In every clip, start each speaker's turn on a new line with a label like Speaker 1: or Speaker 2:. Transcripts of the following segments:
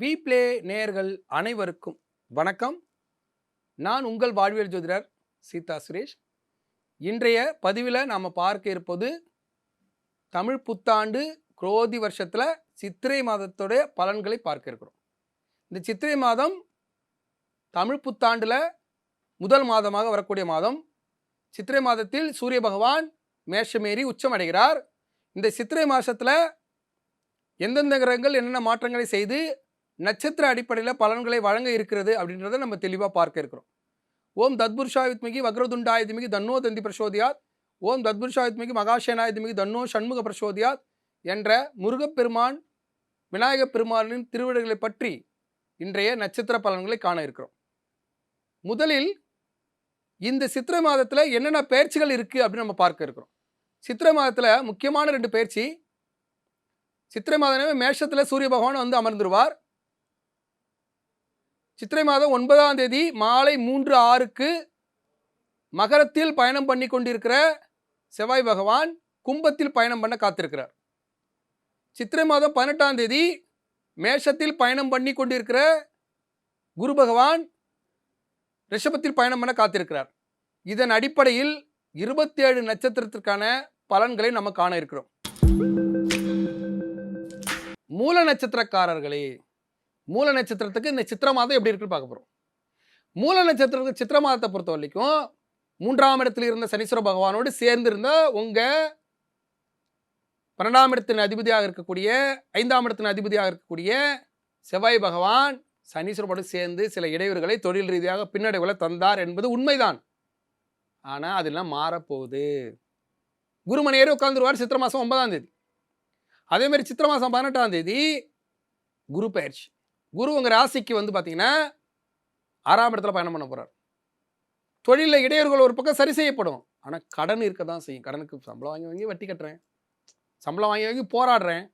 Speaker 1: We play நேயர்கள் அனைவருக்கும் வணக்கம். நான் உங்கள் வாழ்வியல் ஜோதிடர் சீதா சுரேஷ். இன்றைய பதிவில் நாம் பார்க்க இருப்பது தமிழ் புத்தாண்டு குரோதி வருஷத்தில் சித்திரை மாதத்தோடைய பலன்களை பார்க்க இருக்கிறோம். இந்த சித்திரை மாதம் தமிழ் புத்தாண்டில் முதல் மாதமாக வரக்கூடிய மாதம். சித்திரை மாதத்தில் சூரிய பகவான் மேஷமேறி உச்சம் அடைகிறார். இந்த சித்திரை மாதத்தில் எந்தெந்த கிரகங்கள் என்னென்ன மாற்றங்களை செய்து நட்சத்திர அடிப்படையில் பலன்களை வழங்க இருக்கிறது அப்படின்றத நம்ம தெளிவாக பார்க்க இருக்கிறோம். ஓம் தத்புருஷா வக்ரதுண்டாயுத்மிகி தன்னோ தந்தி பிரசோதியாத். ஓம் தத்புருஷா மகாசேனாயுத்மிகி தன்னோ சண்முக பிரசோதியாத் என்ற முருகப்பெருமான் விநாயகப் பெருமானின் திருவிடைகளை பற்றி இன்றைய நட்சத்திர பலன்களை காண இருக்கிறோம். முதலில் இந்த சித்திரை மாதத்தில் என்னென்ன பயிற்சிகள் இருக்குது அப்படின்னு நம்ம பார்க்க இருக்கிறோம். சித்திரை மாதத்தில் முக்கியமான ரெண்டு பயிற்சி சித்திரை மாதமே மேஷத்தில் சூரிய பகவான் வந்து அமர்ந்துருவார். சித்திரை மாதம் ஒன்பதாம் தேதி மாலை மூன்று ஆறுக்கு மகரத்தில் பயணம் பண்ணி கொண்டிருக்கிற செவ்வாய் பகவான் கும்பத்தில் பயணம் பண்ண காத்திருக்கிறார். சித்திரை மாதம் பதினெட்டாம் தேதி மேஷத்தில் பயணம் பண்ணி கொண்டிருக்கிற குரு பகவான் ரிஷபத்தில் பயணம் பண்ண காத்திருக்கிறார். இதன் அடிப்படையில் இருபத்தேழு நட்சத்திரத்திற்கான பலன்களை நம்ம காண இருக்கிறோம். மூல நட்சத்திரக்காரர்களே மூல நட்சத்திரத்துக்கு இந்த சித்திர மாதம் எப்படி இருக்குன்னு பார்க்க போகிறோம் மூல நட்சத்திரத்துக்கு சித்திர மாதத்தை பொறுத்த வரைக்கும் மூன்றாம் இடத்தில் இருந்த சனீஸ்வர பகவானோடு சேர்ந்திருந்த உங்கள் பன்னெண்டாம் இடத்தின் அதிபதியாக இருக்கக்கூடிய ஐந்தாம் இடத்தின் அதிபதியாக இருக்கக்கூடிய செவ்வாய் பகவான் சனீஸ்வரோடு சேர்ந்து சில இடையூறுகளை தொழில் ரீதியாக பின்னடைவுகளை தந்தார் என்பது உண்மைதான். ஆனால் அதெல்லாம் மாறப்போகுது. குருமணியரே உட்காந்துருவார் சித்திர மாதம் ஒன்பதாம் தேதி. அதே மாதிரி சித்திர மாதம் பதினெட்டாம் தேதி குரு பயிற்சி. குரு உங்கள் ராசிக்கு வந்து பார்த்தீங்கன்னா ஆறாம் இடத்துல பயணம் பண்ண போகிறார் தொழிலில் இடையூறுகள் ஒரு பக்கம் சரி செய்யப்படும். ஆனால் கடன் இருக்க தான் செய்யும். கடனுக்கு சம்பளம் வாங்கி வாங்கி வட்டி கட்டுறேன். சம்பளம் வாங்கி வாங்கி போராடுறேன்.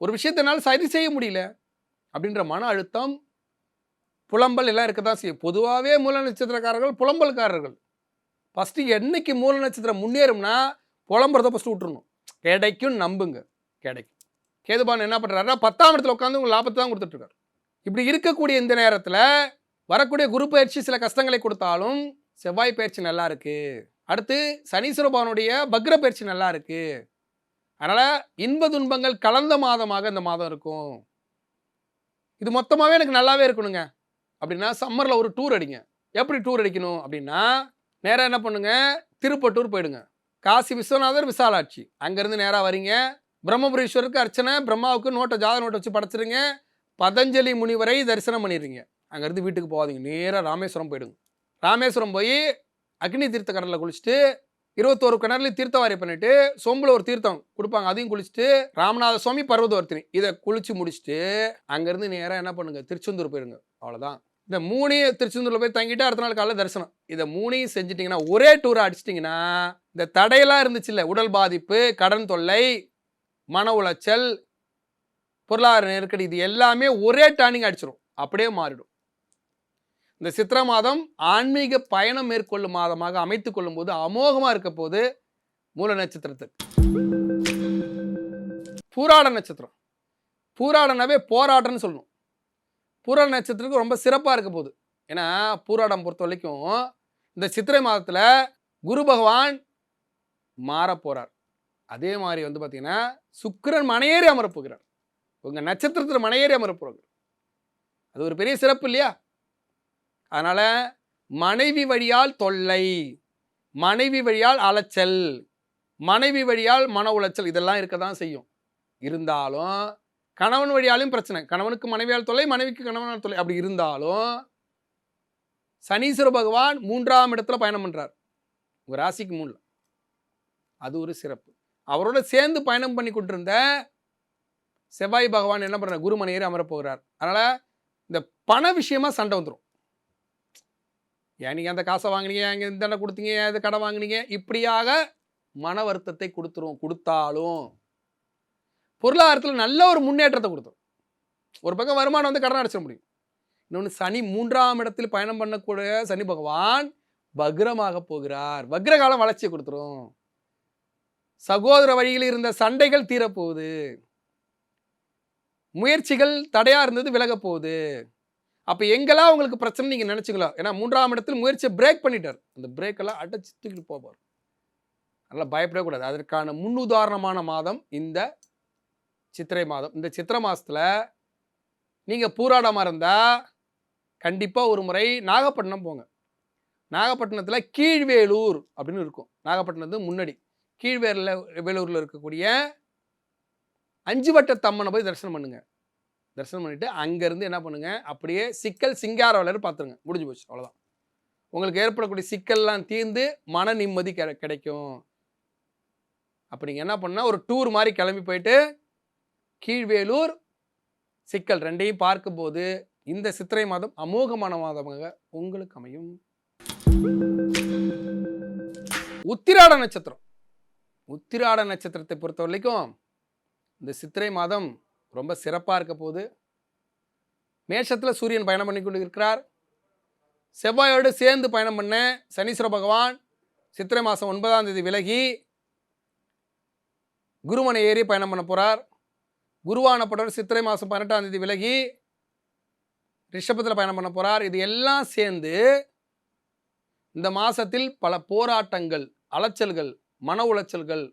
Speaker 1: ஒரு விஷயத்தினால சரி செய்ய முடியல அப்படின்ற மன அழுத்தம் புலம்பல் எல்லாம் இருக்க தான் செய்யும். பொதுவாகவே மூல நட்சத்திரக்காரர்கள் புலம்பல்காரர்கள். ஃபஸ்ட்டு என்னைக்கு மூல நட்சத்திரம் முன்னேறும்னா புலம்புறத ஃபஸ்ட்டு விட்டுருணும் கிடைக்கும் நம்புங்க. கிடைக்கும். கேதுபான் என்ன பண்ணுறாருன்னா பத்தாம் இடத்துல உட்காந்து உங்களுக்கு லாபத்தை தான் கொடுத்துட்ருக்காரு. இப்படி இருக்கக்கூடிய இந்த நேரத்தில் வரக்கூடிய குரு பயிற்சி சில கஷ்டங்களை கொடுத்தாலும் செவ்வாய் பயிற்சி நல்லா இருக்குது அடுத்து சனீஸ்வரபானுடைய பக்ர பயிற்சி நல்லா இருக்குது அதனால் இன்ப துன்பங்கள் கலந்த மாதமாக இந்த மாதம் இருக்கும். இது மொத்தமாகவே எனக்கு நல்லாவே இருக்கணுங்க. அப்படின்னா சம்மரில் ஒரு டூர் அடிங்க. எப்படி டூர் அடிக்கணும் அப்படின்னா நேராக என்ன பண்ணுங்க? திருப்பட்டூர் போயிடுங்க. காசி விஸ்வநாதர் விசாலாட்சி. அங்கேருந்து நேராக வரீங்க. பிரம்மபுரீஸ்வருக்கு அர்ச்சனை பிரம்மாவுக்கு நோட்டை ஜாத நோட்டை வச்சு படைச்சிருங்க. பதஞ்சலி முனிவரை தரிசனம் பண்ணிடுறீங்க. அங்கேருந்து வீட்டுக்கு போகாதீங்க. நேராக ராமேஸ்வரம் போயிடுங்க. ராமேஸ்வரம் போய் அக்னி தீர்த்த கடலில் குளிச்சுட்டு இருபத்தோரு கிணறுலையும் தீர்த்தவாரி பண்ணிட்டு சொம்பில் ஒரு தீர்த்தம் கொடுப்பாங்க. அதையும் குளிச்சுட்டு ராமநாத சுவாமி பர்வதவர்த்தினி. இதை குளிச்சு முடிச்சுட்டு அங்கேருந்து நேராக என்ன பண்ணுங்க? திருச்செந்தூர் போயிருங்க. அவ்வளோதான் இந்த மூணையும் திருச்செந்தூரில் போய் தங்கிட்டு அடுத்த நாள் காலையில் தரிசனம். இதை மூணையும் செஞ்சிட்டிங்கன்னா ஒரே டூரை அடிச்சிட்டிங்கன்னா இந்த தடையெல்லாம் இருந்துச்சுல்ல. உடல் பாதிப்பு கடன் தொல்லை மன உளைச்சல் பொருளாதார நெருக்கடி இது எல்லாமே ஒரே டேர்னிங் அடிச்சிடும் அப்படியே மாறிடும். இந்த சித்திர மாதம் ஆன்மீக பயணம் மேற்கொள்ளும் மாதமாக அமைத்து கொள்ளும் போது அமோகமாக இருக்க போது மூல நட்சத்திரத்துக்கு. பூராட நட்சத்திரம். பூராடனாவே போராட்டம்னு சொல்லணும் பூராட நட்சத்திரத்துக்கு ரொம்ப சிறப்பாக இருக்க போகுது. ஏன்னா பூராடம் பொறுத்த வரைக்கும் இந்த சித்திரை மாதத்தில் குரு பகவான் மாறப் போகிறார் அதே மாதிரி வந்து பார்த்தீங்கன்னா சுக்கிரன் மனையேறி அமரப்போகிறார் உங்கள் நட்சத்திரத்தில் மனையேறி அமரப்போகிறார் அது ஒரு பெரிய சிறப்பு இல்லையா? அதனால் மனைவி வழியால் தொல்லை மனைவி வழியால் அலைச்சல் மனைவி வழியால் மன உளைச்சல் இதெல்லாம் இருக்க தான் செய்யும். இருந்தாலும் கணவன் வழியாலும் பிரச்சனை. கணவனுக்கு மனைவியால் தொல்லை மனைவிக்கு கணவனால் தொல்லை. அப்படி இருந்தாலும் சனீஸ்வர பகவான் மூன்றாம் இடத்துல பயணம் பண்ணுறார் உங்கள் ராசிக்கு மூணில். அது ஒரு சிறப்பு. அவரோட சேர்ந்து பயணம் பண்ணி கொண்டிருந்த செவ்வாய் பகவான் என்ன பண்ணுறார் குருமனையேறி அமரப் போகிறார். அதனால் இந்த பண விஷயமா சண்டை வந்துடும் ஏன் நீங்கள் அந்த காசை வாங்குனீங்க? இங்கே இந்த கொடுத்தீங்க? ஏன் இது கடை வாங்குனீங்க? இப்படியாக மன வருத்தத்தை கொடுத்துரும். கொடுத்தாலும் பொருளாதாரத்தில் நல்ல ஒரு முன்னேற்றத்தை கொடுத்துரும். ஒரு பக்கம் வருமானம் வந்து கடன் அடைச்சிட முடியும். இன்னொன்று சனி மூன்றாம் இடத்தில் பயணம் பண்ணக்கூடிய சனி பகவான் வக்ரமாக போகிறார். வக்ரகாலம் வளர்ச்சியை கொடுத்துரும். சகோதர வழியில் இருந்த சண்டைகள் தீரப்போகுது. முயற்சிகள் தடையாக இருந்தது விலக போகுது. அப்போ எங்கெல்லாம் உங்களுக்கு பிரச்சனை நீங்கள் நினச்சிக்கலாம் ஏன்னா மூன்றாம் இடத்தில் முயற்சியை பிரேக் பண்ணிட்டார். அந்த பிரேக்கெல்லாம் அடைச்சி தூக்கிட்டு போவார். நல்லா பயப்படக்கூடாது. அதற்கான முன்னுதாரணமான மாதம் இந்த சித்திரை மாதம். இந்த சித்திரை மாதத்தில் நீங்கள் பூராடமா இருந்தால் கண்டிப்பாக ஒரு முறை நாகப்பட்டினம் போங்க. நாகப்பட்டினத்தில் கீழ்வேலூர் அப்படின்னு இருக்கும். நாகப்பட்டினத்து முன்னாடி. கீழ்வேரில் வேலூரில் இருக்கக்கூடிய அஞ்சு வட்ட தம்மனை போய் தரிசனம் பண்ணுங்க. தரிசனம் பண்ணிட்டு அங்கேருந்து என்ன பண்ணுங்க? அப்படியே சிக்கல் சிங்கார வளர் பார்த்துருங்க. முடிஞ்சு போச்சு. அவ்வளோதான் உங்களுக்கு ஏற்படக்கூடிய சிக்கல்லாம் தீர்ந்து மன நிம்மதி கிடை கிடைக்கும். அப்போ நீங்கள் என்ன பண்ணால் ஒரு டூர் மாதிரி கிளம்பி போயிட்டு கீழ்வேலூர் சிக்கல் ரெண்டையும் பார்க்கும்போது இந்த சித்திரை மாதம் அமோகமான மாதமாக உங்களுக்கு அமையும். உத்திராட நட்சத்திரம். உத்திராட நட்சத்திரத்தை பொறுத்த வரைக்கும் இந்த சித்திரை மாதம் ரொம்ப சிறப்பாக இருக்க போகுது. மேஷத்தில் சூரியன் பயணம் பண்ணி கொண்டு இருக்கிறார் செவ்வாயோடு சேர்ந்து பயணம் பண்ண சனீஸ்வர பகவான் சித்திரை மாதம் ஒன்பதாம் தேதி விலகி குருமனை ஏறி பயணம் பண்ண போகிறார் குருவானப்பட்டவர் சித்திரை மாதம் பன்னெண்டாம் தேதி விலகி ரிஷபத்தில் பயணம் பண்ண போகிறார் இது எல்லாம் சேர்ந்து இந்த மாதத்தில் பல போராட்டங்கள் அலைச்சல்கள் மன உளைச்சல்கள்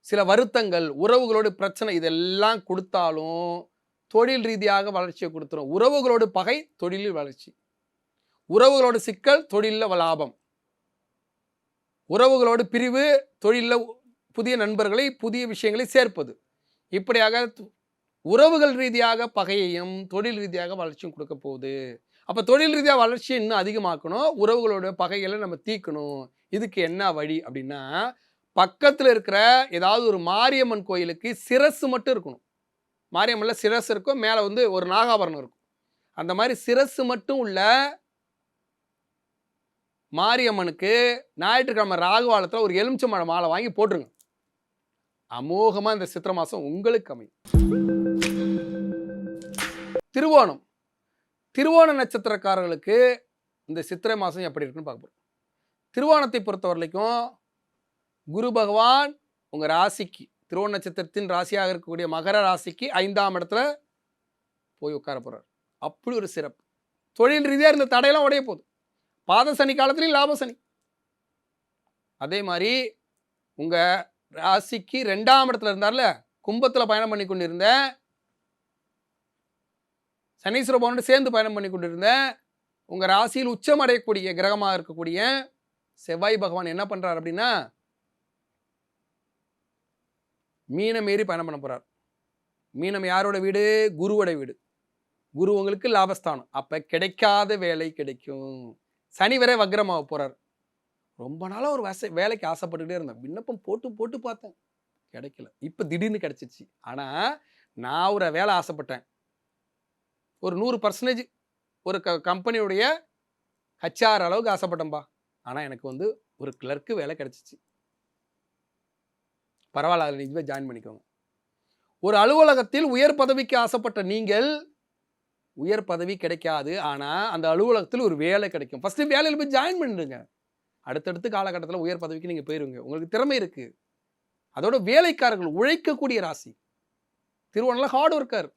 Speaker 1: சில வருத்தங்கள் உறவுகளோடு பிரச்சனை இதெல்லாம் கொடுத்தாலும் தொழில் ரீதியாக வளர்ச்சியை கொடுத்துரும். உறவுகளோடு பகை தொழிலில் வளர்ச்சி. உறவுகளோடு சிக்கல் தொழிலில் லாபம். உறவுகளோடு பிரிவு தொழிலில் புதிய நண்பர்களை புதிய விஷயங்களை சேர்ப்பது. இப்படியாக உறவுகள் ரீதியாக பகையையும் தொழில் ரீதியாக வளர்ச்சியும் கொடுக்க போகுது. அப்போ தொழில் ரீதியாக வளர்ச்சியை இன்னும் அதிகமாக்கணும். உறவுகளோட பகைகளை நம்ம தீக்கணும் இதுக்கு என்ன வழி அப்படின்னா பக்கத்தில் இருக்கிற ஏதாவது ஒரு மாரியம்மன் கோயிலுக்கு சிரசு மட்டும் இருக்கணும். மாரியம்மன்ல சிரசு இருக்கும் மேலே வந்து ஒரு நாகாபரணம் இருக்கும். அந்த மாதிரி சிரசு மட்டும் உள்ள மாரியம்மனுக்கு ஞாயிற்றுக்கிழமை ராகுவாலத்தில் ஒரு எலுமிச்சம்பழ மாலை வாங்கி போட்டுருங்க. அமோகமாக இந்த சித்திரை மாதம் உங்களுக்கு அமையும். திருவோணம். திருவோண நட்சத்திரக்காரர்களுக்கு இந்த சித்திரை மாதம் எப்படி இருக்குன்னு பார்க்க போகிறோம் திருவோணத்தை பொறுத்த வரைக்கும் குரு பகவான் உங்கள் ராசிக்கு திருவோண நட்சத்திரத்தின் ராசியாக இருக்கக்கூடிய மகர ராசிக்கு ஐந்தாம் இடத்துல போய் உட்கார போகிறார் அப்படி ஒரு சிறப்பு. தொழில் ரீதியாக இருந்த தடையெல்லாம் உடைய போகுது. பாத சனி காலத்துலேயும் லாப சனி. அதே மாதிரி உங்கள் ராசிக்கு ரெண்டாம் இடத்துல இருந்தார்ல கும்பத்தில் பயணம் பண்ணி கொண்டிருந்த சனீஸ்வர பவனோடு சேர்ந்து பயணம் பண்ணி கொண்டிருந்தேன். உங்கள் ராசியில் உச்சம் அடையக்கூடிய கிரகமாக இருக்கக்கூடிய செவ்வாய் பகவான் என்ன பண்ணுறார் அப்படின்னா மீனம் ஏறி பயணம் பண்ண போகிறார் மீனம் யாரோட வீடு? குருவோட வீடு. குரு உங்களுக்கு லாபஸ்தானம். அப்போ கிடைக்காத வேலை கிடைக்கும். சனி வரை வக்ரமாக போகிறார் ரொம்ப நாளாக ஒரு வச வேலைக்கு ஆசைப்பட்டுக்கிட்டே இருந்தேன். விண்ணப்பம் போட்டு போட்டு பார்த்தேன். கிடைக்கல. இப்போ திடீர்னு கிடச்சிச்சு. ஆனால் நான் ஒரு வேலை ஆசைப்பட்டேன். ஒரு நூறு பர்சன்டேஜ் ஒரு க கம்பெனியுடைய ஹச்ஆர் அளவுக்கு ஆசைப்பட்டேன்பா. ஆனால் எனக்கு வந்து ஒரு கிளர்க்கு வேலை கிடச்சிச்சு. பரவாயில்ல அதில் நீங்க போய் ஜாயின் பண்ணிக்கோங்க. ஒரு அலுவலகத்தில் உயர் பதவிக்கு ஆசைப்பட்ட நீங்கள் உயர் பதவி கிடைக்காது ஆனால் அந்த அலுவலகத்தில் ஒரு வேலை கிடைக்கும். ஃபஸ்ட்டு வேலையில் போய் ஜாயின் பண்ணிடுங்க. அடுத்தடுத்து காலகட்டத்தில் உயர் பதவிக்கு நீங்கள் போயிருங்க உங்களுக்கு திறமை இருக்குது அதோட வேலைக்காரர்கள் உழைக்கக்கூடிய ராசி. திருவண்ணாமலை ஹார்ட் ஒர்க்கர்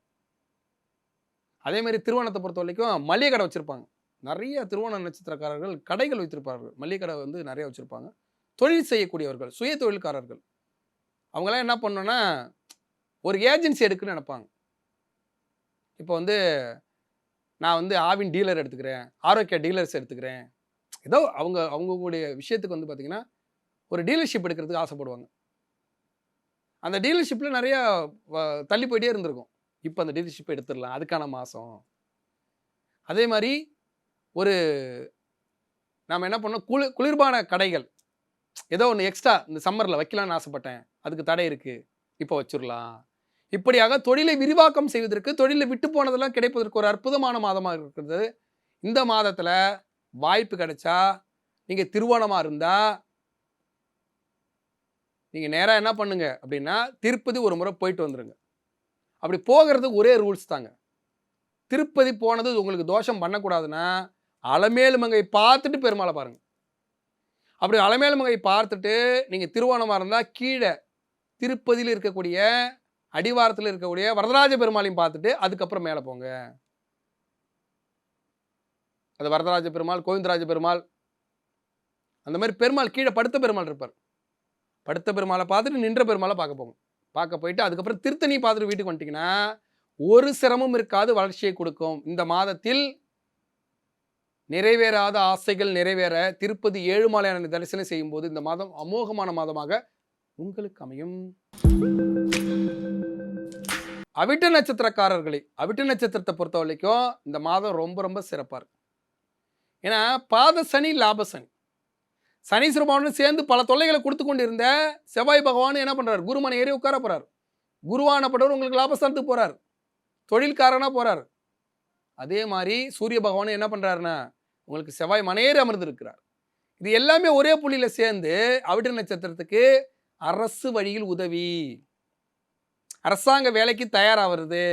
Speaker 1: அதே மாதிரி திருவண்ணத்தை பொறுத்த வரைக்கும் மளிகை கடை வச்சுருப்பாங்க. நிறைய திருவோண நட்சத்திரக்காரர்கள் கடைகள் வைத்திருப்பார்கள். மளிகை கடை வந்து நிறைய வச்சுருப்பாங்க. தொழில் செய்யக்கூடியவர்கள் சுய தொழில்காரர்கள். அவங்களாம் என்ன பண்ணோன்னா ஒரு ஏஜென்சி எடுக்குன்னு நினைப்பாங்க. இப்போ வந்து நான் வந்து ஆவின் டீலர் எடுத்துக்கிறேன் ஆரோக்கிய டீலர்ஸ் எடுத்துக்கிறேன். ஏதோ அவங்க அவங்களுடைய விஷயத்துக்கு வந்து பார்த்தீங்கன்னா ஒரு டீலர்ஷிப் எடுக்கிறதுக்கு ஆசைப்படுவாங்க. அந்த டீலர்ஷிப்பில் நிறையா வ- தள்ளி போயிட்டே இருந்திருக்கும். இப்போ அந்த டீலர்ஷிப் எடுத்துடலாம் அதுக்கான மாதம் அதே மாதிரி ஒரு நாம் என்ன பண்ணோம் குளி குளிர்பான கடைகள். ஏதோ ஒன்று எக்ஸ்ட்ரா இந்த சம்மரில் வைக்கலாம்னு ஆசைப்பட்டேன். அதுக்கு தடை இருக்குது இப்போ வச்சிடலாம் இப்படியாக தொழிலை விரிவாக்கம் செய்வதற்கு தொழிலை விட்டு போனதெல்லாம் கிடைப்பதற்கு ஒரு அற்புதமான மாதமாக இருக்கிறது. இந்த மாதத்தில் வாய்ப்பு கிடைச்சா நீங்கள் திருவோணமாக இருந்தால் நீங்கள் நேராக என்ன பண்ணுங்க அப்படின்னா திருப்பதி ஒரு முறை போயிட்டு வந்துடுங்க அப்படி போகிறது ஒரே ரூல்ஸ் தாங்க. திருப்பதி போனது உங்களுக்கு தோஷம் பண்ணக்கூடாதுன்னா அலமேலுமங்கை பார்த்துட்டு பெருமாளை பாருங்கள் அப்படி அலமேலுமங்கை பார்த்துட்டு நீங்கள் திருவோணமாக இருந்தால் கீழே திருப்பதியில் இருக்கக்கூடிய அடிவாரத்தில் இருக்கக்கூடிய வரதராஜ பெருமாளையும் பார்த்துட்டு அதுக்கப்புறம் மேலே போங்க. அது வரதராஜ பெருமாள் கோவிந்தராஜ பெருமாள் அந்த மாதிரி பெருமாள் கீழே படுத்த பெருமாள் இருப்பார். படுத்த பெருமாளை பார்த்துட்டு நின்ற பெருமாளை பார்க்க போங்க. பார்க்க போயிட்டு அதுக்கப்புறம் திருத்தணி பார்த்துட்டு வீட்டுக்கு வந்துட்டிங்கன்னா ஒரு சிரமம் இருக்காது வளர்ச்சியை கொடுக்கும். இந்த மாதத்தில் நிறைவேறாத ஆசைகள் நிறைவேற திருப்பதி ஏழுமலையான தரிசனம் செய்யும்போது இந்த மாதம் அமோகமான மாதமாக உங்களுக்கு அமையும். அவிட்ட நட்சத்திரக்காரர்களே அவிட்ட நட்சத்திரத்தை பொறுத்த வரைக்கும் இந்த மாதம் ரொம்ப ரொம்ப சிறப்பாக இருக்கு. ஏன்னா பாத சனி லாப சனி. சனீஸ்வர பகவானும் சேர்ந்து பல தொல்லைகளை கொடுத்து கொண்டு இருந்த செவ்வாய் பகவான் என்ன பண்ணுறாரு குருமனை ஏறி உட்கார போகிறார் குருவானப்பட்டவர் உங்களுக்கு லாபஸ்தானத்துக்கு போகிறார் தொழில்காரனாக போகிறார் அதே மாதிரி சூரிய பகவான் என்ன பண்ணுறாருன்னா உங்களுக்கு செவ்வாய் மனையேறி அமர்ந்திருக்கிறார். இது எல்லாமே ஒரே புள்ளியில் சேர்ந்து அவிட்ட நட்சத்திரத்துக்கு அரசு வழியில் உதவி. அரசாங்க வேலைக்கு தயாராகிறது.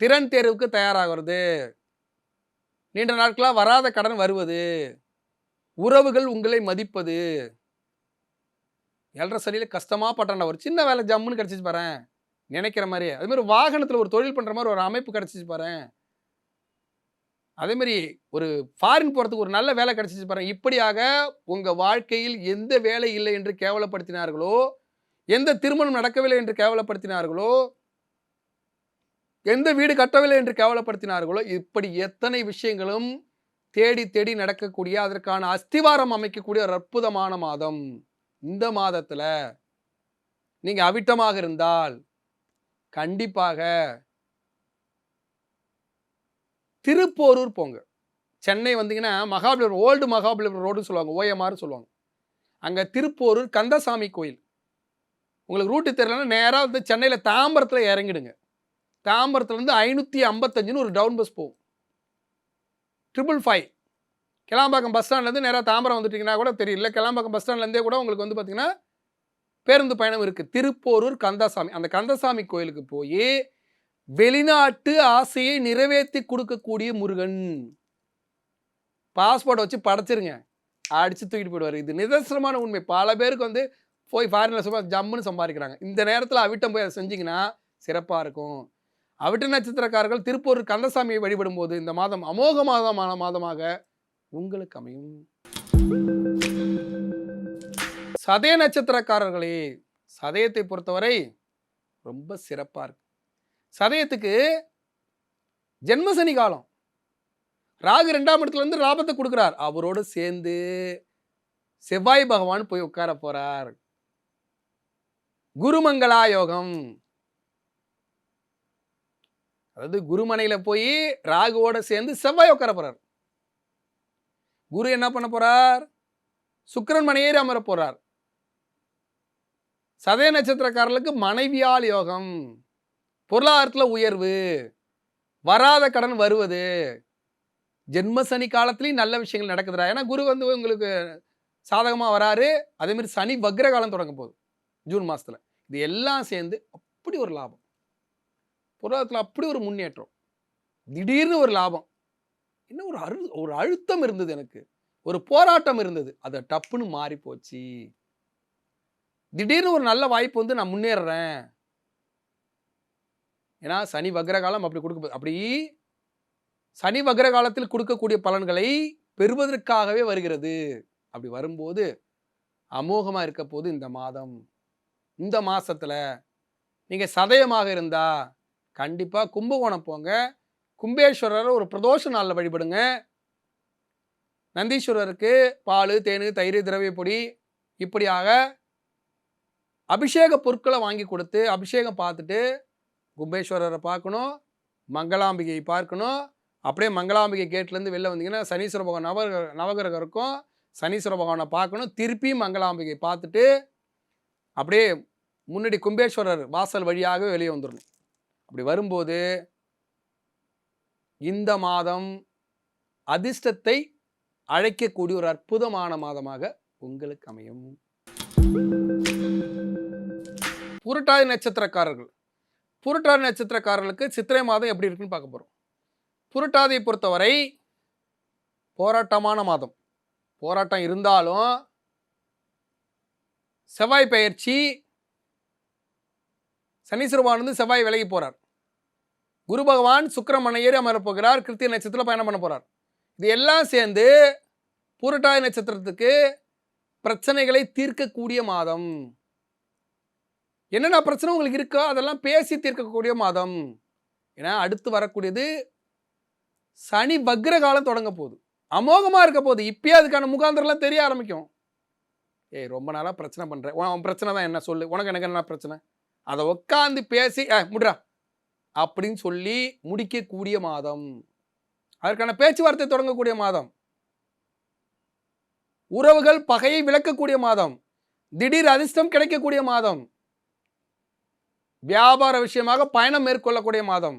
Speaker 1: திறன் தேர்வுக்கு தயாராகிறது. நீண்ட நாட்களாக வராத கடன் வருவது. உறவுகள் உங்களை மதிப்பது. ஏழரை சனியில் கஷ்டமாக பட்டான ஒரு சின்ன வேலை ஜம்முன்னு கிடச்சிச்சு பாரு நினைக்கிற மாதிரி அதுமாதிரி வாகனத்தில் ஒரு தொழில் பண்ணுற மாதிரி ஒரு அமைப்பு கிடச்சிச்சு பாரு அதேமாரி ஒரு ஃபாரின் போகிறதுக்கு ஒரு நல்ல வேலை கிடச்சிச்சு பாருங்க. இப்படியாக உங்கள் வாழ்க்கையில் எந்த வேலை இல்லை என்று கேவலப்படுத்தினார்களோ எந்த திருமணம் நடக்கவில்லை என்று கேவலப்படுத்தினார்களோ எந்த வீடு கட்டவில்லை என்று கேவலப்படுத்தினார்களோ இப்படி எத்தனை விஷயங்களும் தேடி தேடி நடக்கக்கூடிய அதற்கான அஸ்திவாரம் அமைக்கக்கூடிய ஒரு அற்புதமான மாதம். இந்த மாதத்தில் நீங்கள் அவிட்டமாக இருந்தால் கண்டிப்பாக திருப்போரூர் போங்க. சென்னை வந்தீங்கன்னா மகாபலிபுரம் ஓல்டு மகாபலிபுரம் ரோடுன்னு சொல்லுவாங்க. ஓஎம்ஆர்னு சொல்லுவாங்க. அங்கே திருப்போரூர் கந்தசாமி கோயில். உங்களுக்கு ரூட்டு தெரியலன்னா நேராக வந்து சென்னையில் தாம்பரத்தில் இறங்கிடுங்க. தாம்பரத்துலேருந்து ஐநூற்றி ஐம்பத்தஞ்சுன்னு ஒரு டவுன் பஸ் போகும். ட்ரிபிள் ஃபைவ் கிளாம்பாக்கம் பஸ் ஸ்டாண்ட்லேருந்து நேராக தாம்பரம் வந்துட்டிங்கன்னா கூட தெரியல கிளாம்பாக்கம் பஸ் ஸ்டாண்ட்லேருந்தே கூட உங்களுக்கு வந்து பார்த்தீங்கன்னா பேருந்து பயணம் இருக்குது திருப்போரூர் கந்தசாமி. அந்த கந்தசாமி கோயிலுக்கு போய் வெளிநாட்டு ஆசையை நிறைவேற்றி கொடுக்கக்கூடிய முருகன். பாஸ்போர்ட் வச்சு படைச்சிருங்க. அடித்து தூக்கிட்டு போயிடுவார். இது நிதர்சனமான உண்மை. பல பேருக்கு வந்து போய் ஃபாரினில் சும்மா ஜம்முன்னு சம்பாதிக்கிறாங்க. இந்த நேரத்தில் அவிட்டம் போய் அதை செஞ்சிங்கன்னா சிறப்பாக இருக்கும். அவிட்ட நட்சத்திரக்காரர்கள் திருப்பூர் கந்தசாமியை வழிபடும் போது இந்த மாதம் அமோக மாதமான மாதமாக உங்களுக்கு அமையும். சதய நட்சத்திரக்காரர்களே சதயத்தை பொறுத்தவரை ரொம்ப சிறப்பாக இருக்கு. சதயத்துக்கு ஜென்மசனி காலம். ராகு ரெண்டாம் இடத்துல இருந்து லாபத்தை கொடுக்குறார். அவரோடு சேர்ந்து செவ்வாய் பகவான் போய் உட்கார போறார். குருமங்களா யோகம் அதாவது குருமனையில் போய் ராகுவோட சேர்ந்து செவ்வாய் உட்கார போறார். குரு என்ன பண்ண போறார்? சுக்கரன் மனையேறி அமர போறார். சதய நட்சத்திரக்காரர்களுக்கு மனைவியால் யோகம். பொருளாதாரத்தில் உயர்வு வராத கடன் வருவது ஜென்ம சனி காலத்துலேயும் நல்ல விஷயங்கள் நடக்குதுடா. ஏன்னா குரு வந்து உங்களுக்கு சாதகமாக வராரு. அதேமாரி சனி வக்ர காலம் தொடங்க போகுது. ஜூன் மாதத்தில் இது எல்லாம் சேர்ந்து அப்படி ஒரு லாபம். பொருளாதாரத்தில் அப்படி ஒரு முன்னேற்றம். திடீர்னு ஒரு லாபம். என்ன ஒரு அழு ஒரு அழுத்தம் இருந்தது எனக்கு. ஒரு போராட்டம் இருந்தது. அது டப்புன்னு மாறி போச்சு திடீர்னு ஒரு நல்ல வாய்ப்பு வந்து நான் முன்னேறுறேன். ஏன்னா சனி வக்ரகாலம் அப்படி கொடுக்க அப்படி சனி வக்ர காலத்தில் கொடுக்கக்கூடிய பலன்களை பெறுவதற்காகவே வருகிறது. அப்படி வரும்போது அமோகமா இருக்க போது இந்த மாதம் இந்த மாதத்தில் நீங்கள் சதயமாக இருந்தா கண்டிப்பாக கும்பகோணம் போங்க. கும்பேஸ்வரரை ஒரு பிரதோஷ நாளில் வழிபடுங்க. நந்தீஸ்வரருக்கு பால் தேன் தயிர் திரவிய பொடி இப்படியாக அபிஷேக பொருட்களை வாங்கி கொடுத்து அபிஷேகம் பார்த்துட்டு கும்பேஸ்வரரை பார்க்கணும் மங்களாம்பிகையை பார்க்கணும். அப்படியே மங்களாம்பிகை கேட்லேருந்து வெளில வந்தீங்கன்னா சனீஸ்வர பகவான் நவகிர நவகிரகம் இருக்கும். சனீஸ்வர பகவானை பார்க்கணும். திருப்பி மங்களாம்பிகை பார்த்துட்டு அப்படியே முன்னாடி கும்பேஸ்வரர் வாசல் வழியாக வெளியே வந்துடணும் அப்படி வரும்போது இந்த மாதம் அதிர்ஷ்டத்தை அழைக்கக்கூடிய ஒரு அற்புதமான மாதமாக உங்களுக்கு அமையும். புரட்டாதி நட்சத்திரக்காரர்கள் புரட்டாதி நட்சத்திரக்காரர்களுக்கு சித்திரை மாதம் எப்படி இருக்குன்னு பார்க்க போகிறோம் புரட்டாதியை பொறுத்தவரை போராட்டமான மாதம். போராட்டம் இருந்தாலும் செவ்வாய் பயிற்சி சனீஸ்வர செவ்வாய் விலகி போகிறார் குரு பகவான் சுக்கிரமனை ஏறி போகிறார் கிருத்திய நட்சத்திரத்தில் பயணம் பண்ண போகிறார் இது எல்லாம் சேர்ந்து பூரட்டாதி நட்சத்திரத்துக்கு பிரச்சனைகளை தீர்க்கக்கூடிய மாதம். என்னென்ன பிரச்சனை உங்களுக்கு இருக்கோ அதெல்லாம் பேசி தீர்க்கக்கூடிய மாதம். ஏன்னா அடுத்து வரக்கூடியது சனி வக்ர காலம் தொடங்க போகுது. அமோகமாக இருக்க போகுது. இப்பயே அதுக்கான முகாந்திரம்லாம் தெரிய ஆரம்பிக்கும். ஏய் ரொம்ப நாளாக பிரச்சனை பண்ணுறேன் உன் உன் பிரச்சனை தான். என்ன சொல்லு? உனக்கு எனக்கு என்ன பிரச்சனை? அதை உட்காந்து பேசி "ஏ, முட்றா. அப்படின்னு சொல்லி முடிக்கக்கூடிய மாதம். அதற்கான பேச்சுவார்த்தை தொடங்கக்கூடிய மாதம். உறவுகள் பகையை விளக்கக்கூடிய மாதம். திடீர் அதிர்ஷ்டம் கிடைக்கக்கூடிய மாதம். வியாபார விஷயமாக பயணம் மேற்கொள்ளக்கூடிய மாதம்.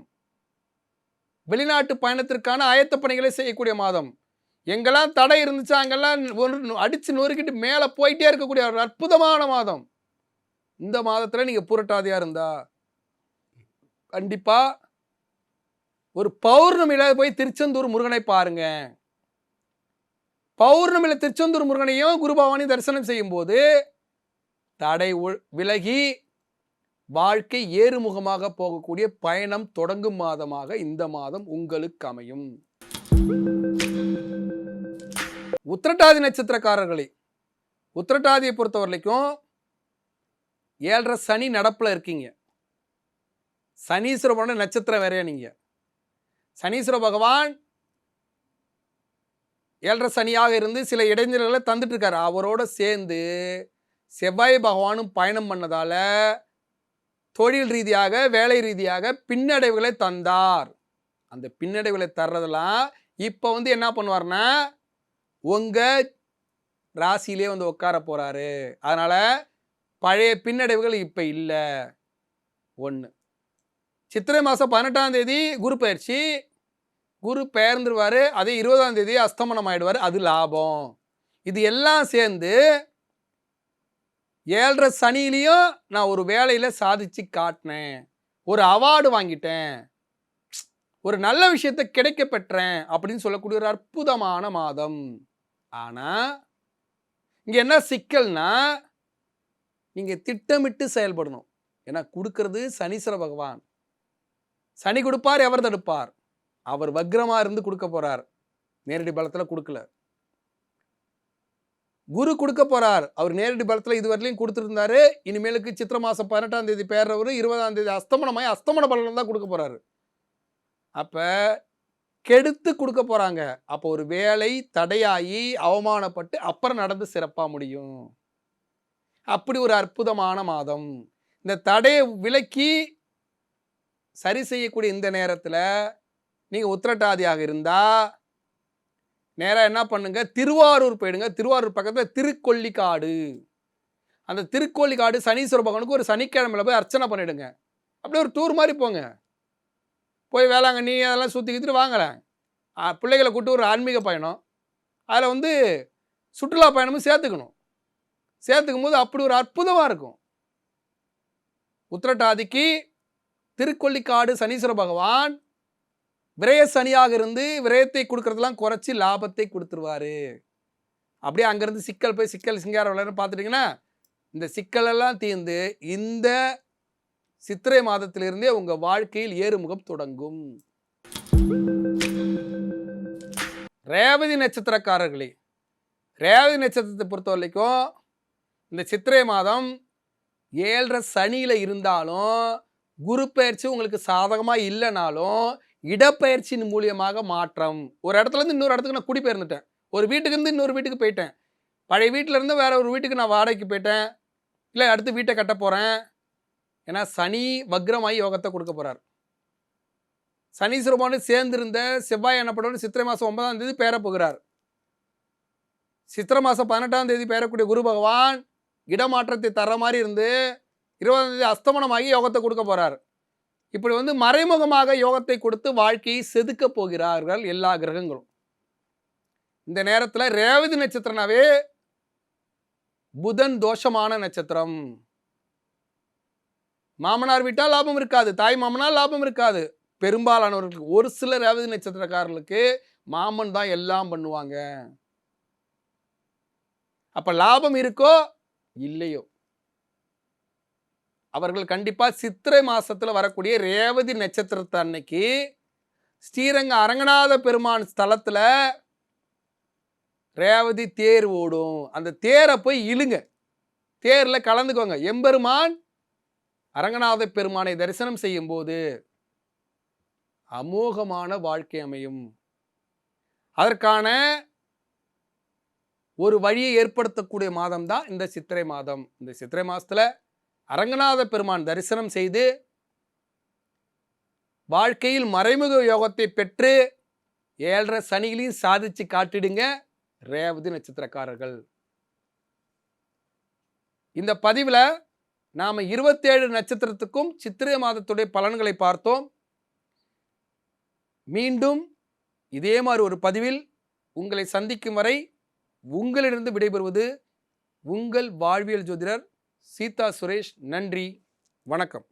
Speaker 1: வெளிநாட்டு பயணத்திற்கான ஆயத்த பணிகளை செய்யக்கூடிய மாதம். எங்கெல்லாம் தடை இருந்துச்சு அங்கெல்லாம் ஒரு அடித்து நொறுக்கிட்டு மேலே போயிட்டே இருக்கக்கூடிய ஒரு அற்புதமான மாதம். இந்த மாதத்தில் நீங்கள் புரட்டாதியா இருந்தா கண்டிப்பாக ஒரு பௌர்ணமியில் போய் திருச்செந்தூர் முருகனை பாருங்க. பௌர்ணமியில் திருச்செந்தூர் முருகனையும் குருபவானையும் தரிசனம் செய்யும்போது தடை விலகி வாழ்க்கை ஏறுமுகமாக போகக்கூடிய பயணம் தொடங்கும் மாதமாக இந்த மாதம் உங்களுக்கு அமையும். உத்திரட்டாதி நட்சத்திரக்காரர்களே உத்திரட்டாதியை பொறுத்த வரைக்கும் ஏழரை சனி நடப்புல இருக்கீங்க. சனீஸ்வர நட்சத்திரம் வேறையா நீங்க? சனீஸ்வர பகவான் ஏழரை சனியாக இருந்து சில இடைஞ்சல்களை தந்துட்டு இருக்காரு. அவரோட சேர்ந்து செவ்வாய் பகவானும் பயணம் பண்ணதால தொழில் ரீதியாக வேலை ரீதியாக பின்னடைவுகளை தந்தார். அந்த பின்னடைவுகளை தர்றதெல்லாம் இப்போ வந்து என்ன பண்ணுவார்னா உங்கள் ராசியிலே வந்து உட்கார போகிறாரு அதனால் பழைய பின்னடைவுகள் இப்போ இல்லை. ஒன்று சித்திரை மாதம் பதினெட்டாம் தேதி குரு பயிற்சி. குரு பெயர்ந்துருவார். அதே இருபதாம் தேதி அஸ்தமனம் ஆகிடுவார் அது லாபம். இது எல்லாம் சேர்ந்து ஏழரை சனியிலையும் நான் ஒரு வேலையில் சாதிச்சு காட்டினேன். ஒரு அவார்டு வாங்கிட்டேன். ஒரு நல்ல விஷயத்தை கிடைக்க பெற்றேன் அப்படின்னு சொல்லக்கூடிய ஒரு அற்புதமான மாதம். ஆனால் இங்கே என்ன சிக்கல்னா நீங்கள் திட்டமிட்டு செயல்படணும். ஏன்னா கொடுக்கறது சனீஸ்வர பகவான். சனி கொடுப்பார் எவர் தடுப்பார்? அவர் வக்ரமாக இருந்து கொடுக்க போகிறார் நேரடி பலத்தில் கொடுக்கல. குரு கொடுக்க போகிறார் அவர் நேரடி பலத்தில் இதுவரையிலையும் கொடுத்துருந்தாரு. இனிமேலுக்கு சித்திர மாதம் பதினெட்டாம் தேதி பேர்றவர் இருபதாம் தேதி அஸ்தமனமாய் அஸ்தமன பலன் தான் கொடுக்க போகிறாரு அப்போ கெடுத்து கொடுக்க போகிறாங்க அப்போ ஒரு வேலை தடையாகி அவமானப்பட்டு அப்புறம் நடந்து சிறப்பாக முடியும். அப்படி ஒரு அற்புதமான மாதம். இந்த தடையை விலக்கி சரி செய்யக்கூடிய இந்த நேரத்தில் நீங்கள் உத்திரட்டாதியாக இருந்தால் நேராக என்ன பண்ணுங்க? திருவாரூர் போயிடுங்க. திருவாரூர் பக்கத்தில் திருக்கொல்லிக்காடு. அந்த திருக்கொல்லிக்காடு சனீஸ்வர பகவானுக்கு ஒரு சனிக்கிழமையில் போய் அர்ச்சனை பண்ணிவிடுங்க அப்படியே ஒரு டூர் மாதிரி போங்க. போய் வேளாங்கண்ணி அதெல்லாம் சுற்றிக்கிட்டு வாங்கலாம் பிள்ளைகளை கூட்டு ஒரு ஆன்மீக பயணம். அதில் வந்து சுற்றுலா பயணமும் சேர்த்துக்கணும். சேர்த்துக்கும் போது அப்படி ஒரு அற்புதமாக இருக்கும். உத்திரட்டாதிக்கு திருக்கொல்லிக்காடு சனீஸ்வர பகவான் விரய சனியாக இருந்து விரயத்தை கொடுக்கறதெல்லாம் குறைச்சி லாபத்தை கொடுத்துருவாரு. அப்படியே அங்கேருந்து சிக்கல் போய் சிக்கல் சிங்கார விளையாடு பார்த்துட்டிங்கன்னா இந்த சிக்கலெல்லாம் தீர்ந்து இந்த சித்திரை மாதத்திலிருந்தே உங்கள் வாழ்க்கையில் ஏறுமுகம் தொடங்கும். ரேவதி நட்சத்திரக்காரர்களே ரேவதி நட்சத்திரத்தை பொறுத்த வரைக்கும் இந்த சித்திரை மாதம் ஏழரை சனியில் இருந்தாலும் குரு பயிற்சி உங்களுக்கு சாதகமாக இல்லைனாலும் இடப்பெயர்ச்சியின் மூலியமாக மாற்றம். ஒரு இடத்துல இருந்து இன்னொரு இடத்துக்கு நான் குடிபெயர்ந்துட்டேன். ஒரு வீட்டுக்கு இருந்து இன்னொரு வீட்டுக்கு போயிட்டேன். பழைய வீட்டில இருந்து வேற ஒரு வீட்டுக்கு நான் வாடகைக்கு போயிட்டேன். இல்லை அடுத்து வீட்டை கட்ட போகிறேன் ஏன்னா சனி வக்ரமாய் யோகத்தை கொடுக்க போகிறார் சனீஸ்வரமான சேர்ந்திருந்த செவ்வாய் எனப்படும் சித்திரை மாதம் ஒன்பதாம் தேதி பேர போகிறார். சித்திரை மாதம் பதினெட்டாம் தேதி பேரக்கூடிய குரு பகவான் இடமாற்றத்தை தர மாதிரி இருந்து இருபதாம் தேதி அஸ்தமனமாகி யோகத்தை கொடுக்க போறார். இப்படி வந்து மறைமுகமாக யோகத்தை கொடுத்து வாழ்க்கையை செதுக்க போகிறார்கள் எல்லா கிரகங்களும். இந்த நேரத்தில் ரேவதி நட்சத்திரனாவே புதன் தோஷமான நட்சத்திரம். மாமனார் விட்டால் லாபம் இருக்காது தாய் மாமனால் லாபம் இருக்காது. பெரும்பாலானவர்களுக்கு ஒரு சில ரேவதி நட்சத்திரக்காரர்களுக்கு மாமன் தான் எல்லாம் பண்ணுவாங்க. அப்போ லாபம் இருக்கோ இல்லையோ? அவர்கள் கண்டிப்பாக சித்திரை மாதத்தில் வரக்கூடிய ரேவதி நட்சத்திரத்தை அன்னைக்கு ஸ்ரீரங்க அரங்கநாத பெருமான் ஸ்தலத்தில் ரேவதி தேர் ஓடும். அந்த தேரை போய் இழுங்க. தேரில் கலந்துக்கோங்க. எம்பெருமான் அரங்கநாத பெருமானை தரிசனம் செய்யும் போது அமோகமான வாழ்க்கை அமையும். அதற்கான ஒரு வழியை ஏற்படுத்தக்கூடிய மாதம் தான் இந்த சித்திரை மாதம். இந்த சித்திரை மாதத்தில் அரங்கநாத பெருமான் தரிசனம் செய்து வாழ்க்கையில் மறைமுக யோகத்தை பெற்று ஏழரை சனிகளையும் சாதிச்சு காட்டிடுங்க ரேவதி நட்சத்திரக்காரர்கள். இந்த பதிவில் நாம் இருபத்தேழு நட்சத்திரத்துக்கும் சித்திரை மாதத்துடைய பலன்களை பார்த்தோம். மீண்டும் இதே மாதிரி ஒரு பதிவில் உங்களை சந்திக்கும் வரை உங்களிடம் விடைபெறுவது உங்கள் வாழ்வியல் ஜோதிடர் சீதா சுரேஷ் நன்றி வணக்கம்.